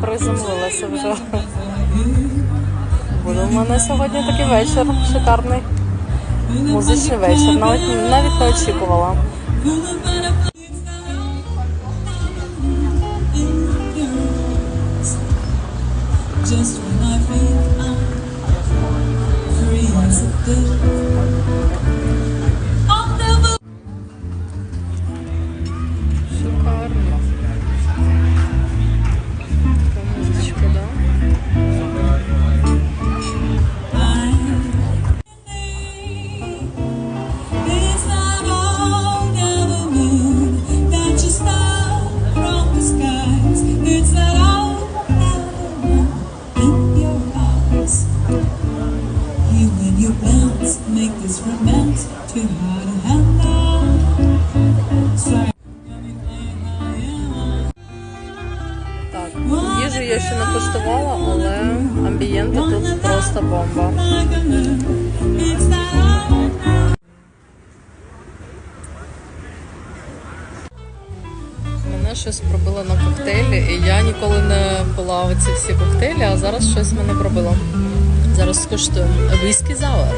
приземлилася вже. Буде у мене сьогодні такий вечір шикарний. Музичний вечір. Навіть, навіть не очікувала. Just when I think I'm free as a romance too to handle. Sorry. Так, їжу я ще не куштувала, але амбієнти тут просто бомба. It's Мене щось пробило на коктейлі, і я ніколи не пила оці всі коктейлі, а зараз щось мене пробило. Зараз скуштуємо. Віскі Зауер.